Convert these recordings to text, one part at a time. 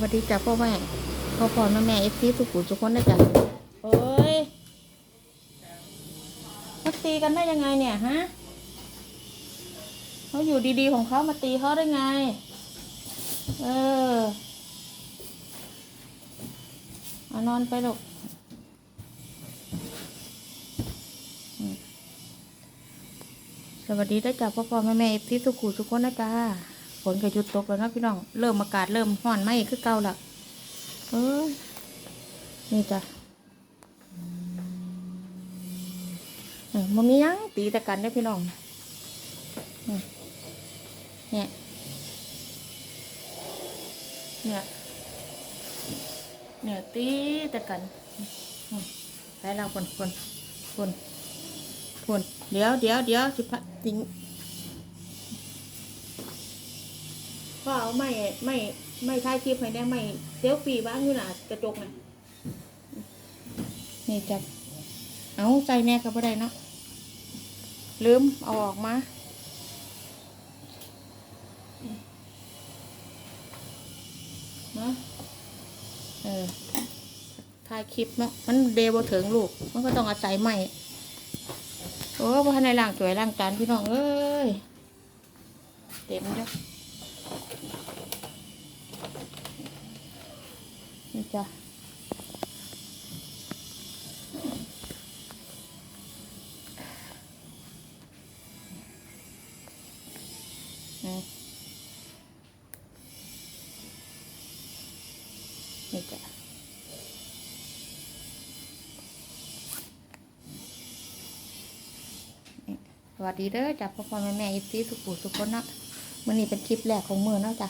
วัสดีจ้ะพ่อแม่พ่อพ่อแม่แม่เอฟซีสุขุมทุกคนนะจ๊ะเอ้ยมาตีกันได้ยังไงเนี่ยฮะเขาอยู่ดีๆของเขามาตีเขาได้ไง เออเอานอนไปลูกสวัสดีนะจ๊ะพ่อพ่อแม่แม่เอฟซีสุขุมทุกคนนะจ๊ะ ฝนก็หยุดตกแล้วนะพี่น้อง เริ่มอากาศเริ่มร้อนไหมคือเก่าละเออนี่จ้ะเออมันมียังตีแต่กันได้พี่น้อง เนี่ย เนี่ย เนี่ยตีแต่กัน ไปเราคนคนคนคนเดี๋ยวเดี๋ยวเดี๋ยวสิพัดติง ว่าเอาไม่ไม่ไม่ถ่ายคลิปให้ได้ไม่เซลฟี่บ้างอยู่หน่ะกระจกน่ะนี่จับเอาใจแน่ก็บ่ได้เนาะลืมเอาออกมาเนาะเออถ่ายคลิปเนาะมันเดบถึงลูก มันก็ต้องอาศัยใหม่โอ้พ่อในล่างสวยล่างจานพี่น้องเอ้ย เต็มจ้ะ นี่จ้ะนี่จ้ะสวัสดีเด้อจ้ะพ่อพ่อแม่แม่อีซีสุขุสุขคนนะ มื่อนี้เป็นคลิปแรกของมือเนาะจ้ะ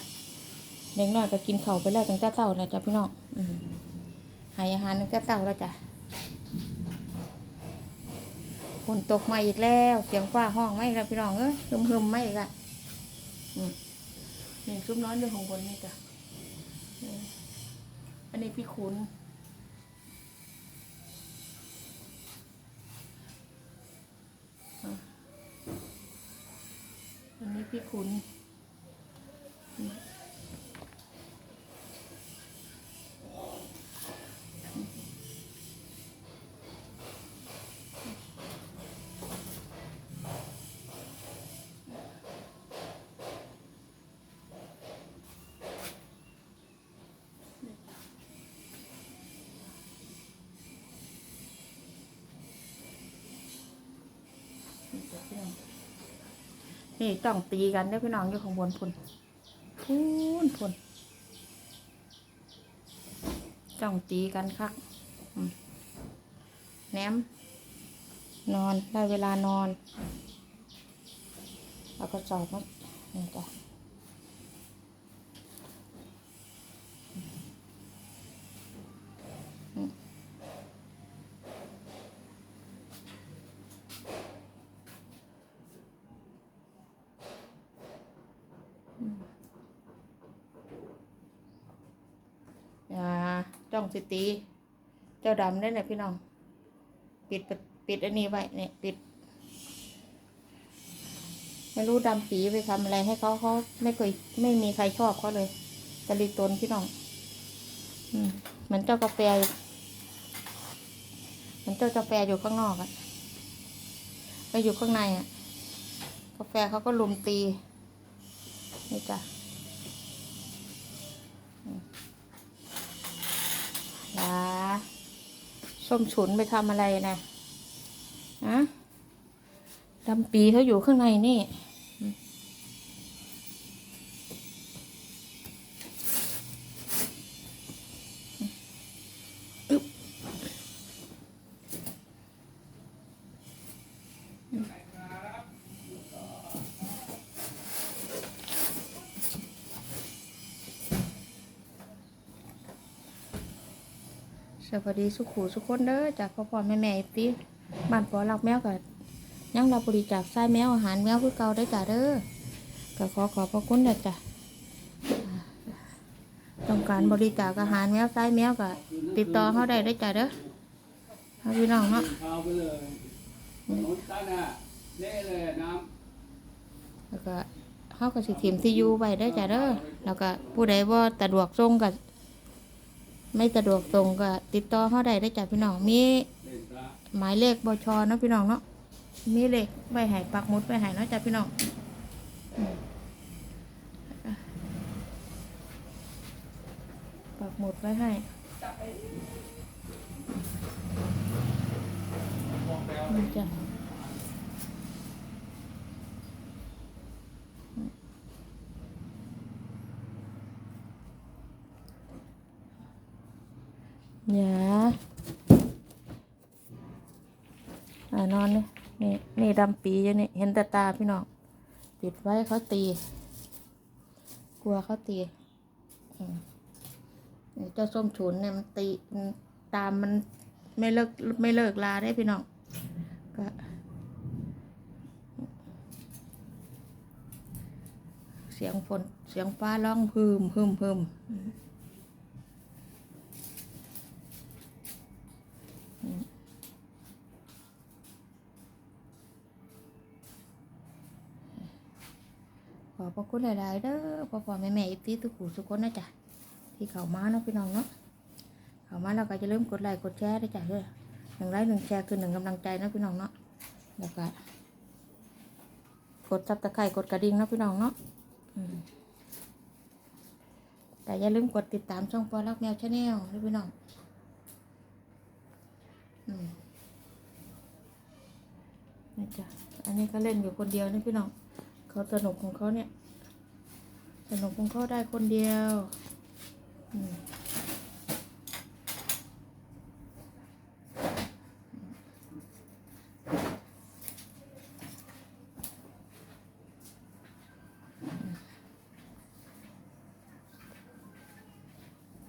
เด็กน้อยก็กินเข้าไปแล้วตั้งแต่เช้าแล้วจ้ะพี่น้องอืมให้อาหารตั้งแต่เช้าแล้วจ้ะฝนตกมาอีกแล้วเสียงฟ้าห้องไม่แล้วพี่น้องเอ้ยฮึมฮึมไม่อีกละอืมนี่ซุปน้อยเรื่องของคนนี่จ้ะอันนี้พี่ขุนอันนี้พี่ขุน นี่ต้องตีกันได้พี่น้องอยู่ข้างบนพุ่นพุ่นพุ่นต้องตีกันคักแหนมนอนได้เวลานอน แล้วก็จอดมานี่จ้ะอืมอย่า จ้องสิตี เจ้าดำได้เลยพี่น้อง ปิดปิดอันนี้ไว้เนี่ยปิด ไม่รู้ดำปีไปทำอะไรให้เขาเขาไม่เคยไม่มีใครชอบเขาเลยตะลิตนพี่น้อง อืมเหมือนเจ้ากาแฟเหมือนเจ้ากาแฟอยู่ข้างนอกอะไปอยู่ข้างในอะกาแฟเขาก็ลุมตีนี่จ้ะอืมยา ส้มฉุนไปทำอะไรนะอะดำปีเขาอยู่ข้างในนี่ สวัสดีสุขูสุขคนเด้อจากพ่อพ่อแม่แม่ตีบ้านปอรักแมวกับยังรับบริจาคไส้แมวอาหารแมวคือเก่าได้จ้ะเด้อก็ขอขอบพระคุณนะจ้ะอ่าต้องการบริจาคอาหารแมวไส้แมวก็ติดต่อเขาได้ได้จ้ะเด้อเอาพี่น้องเนาะเอาไปเลยถนนตันอะเละเลยน้แล้วก็เขาก็สิทีมที่อยู่ไว้ได้จ้ะเด้อแล้วก็ผู้ใดว่าสะดวกส่งก็ ไม่สะดวกส่งก็ติดต่อเขาได้ได้จากพี่น้องมีหมายเลขบชเนาะพี่น้องเนาะมีเลขใบหายปักมุดใบหายเนาะจากพี่น้องปักหมุดไว้ให้จ้ะอ ย่าอ่านอนนี่นี่นี่ดำปีอยู่นี่เห็นแต่ตาพี่น้องปิดไว้เขาตี กลัวเขาตีเจ้าส้มฉุนเนี่ยมันตีตามมันไม่เลิกไม่เลิกลาได้พี่น้องก็เสียงฝนเสียงฟ้าร้องพึมพึมพึมอืมข อพระคุณหลายๆเด้อพ่อพ่อแม่แม่อีที่ทุกขู่ทุกคนนะจ๊ะที่เข้ามาเนาะพี่น้องเนาะเข้ามาแล้วก็จะเริ่าลืมกดไลค์กดแชร์ด้จ้ะเด้อหนึ่งไลค์หนึ่งแชร์คือหนึ่งกำลังใจนะพี่น้องเนาะแล้วก็กดซับตะไคร่กดกระดิ่งนะพี่น้องเนาะแต่อย่าลืมกดติดตามช่องปอลักแมวชาแนลด้วยพี่น้องอืมนี่จ้ะอันนี้ก็เล่นอยู่คนเดียวนี่พี่น้อง เขาสนุกของเขาเนี่ยสนุกของเขาได้คนเดียว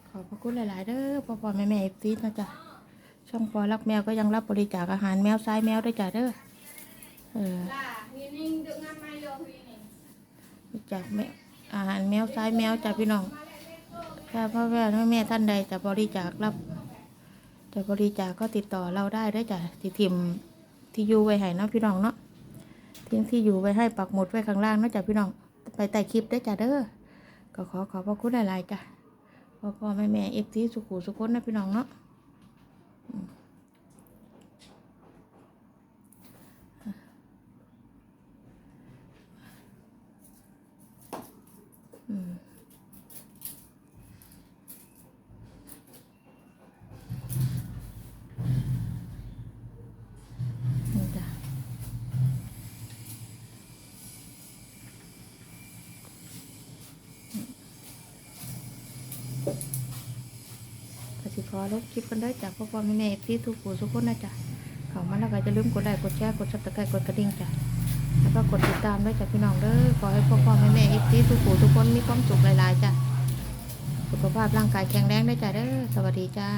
ขอบพระคุณหลาย ๆ เด้อพ่อพ่อแม่แม่เอฟซีนะจ๊ะ ช่องปอรักแมวก็ยังรับบริจาคอาหารแมวซ้ายแมวด้วยจ้ะเด้อ เออ จากแม่อาหารแมวซ้ายแมวจากพี่น้องถ้าพ่อแม่แม่ท่านใดจะบริจาครับ จะบริจาคก็ติดต่อเราได้ได้จ้ะที่ทิมที่อยู่ไว้ให้เนาะพี่น้องเนาะทิ้งที่อยู่ไว้ให้ปักหมุดไว้ข้างล่างนาะจ้ะพี่น้องไปใต้คลิปได้จ้ะเด้อก็ขอขอบพระคุณหลายๆจ้ะพ่อพ่อแม่แม่เอฟซีสุขุสุขคนนะพี่น้องเนาะอืมอืมนี่จ้ะก็สิข อลบคลิปกันได้จากพ่อพ่อแม่แม่ที่ทุกผู้ทุกคนนะจ๊ะเขามาแล้วก็จะลืมกดไลค์กดแชร์กดซับสไครต์กดกระดิ่งจ้ะแล้วก็กดติดตามด้วยจ้ะพี่น้องเด้อขอให้พ่อพ่อแม่แม่ที่ทุกผู้ทุกคนมีความสุขหลายๆจ้ะสุขภาพร่างกายแข็งแรงได้จ้ะเด้อสวัสดีจ้า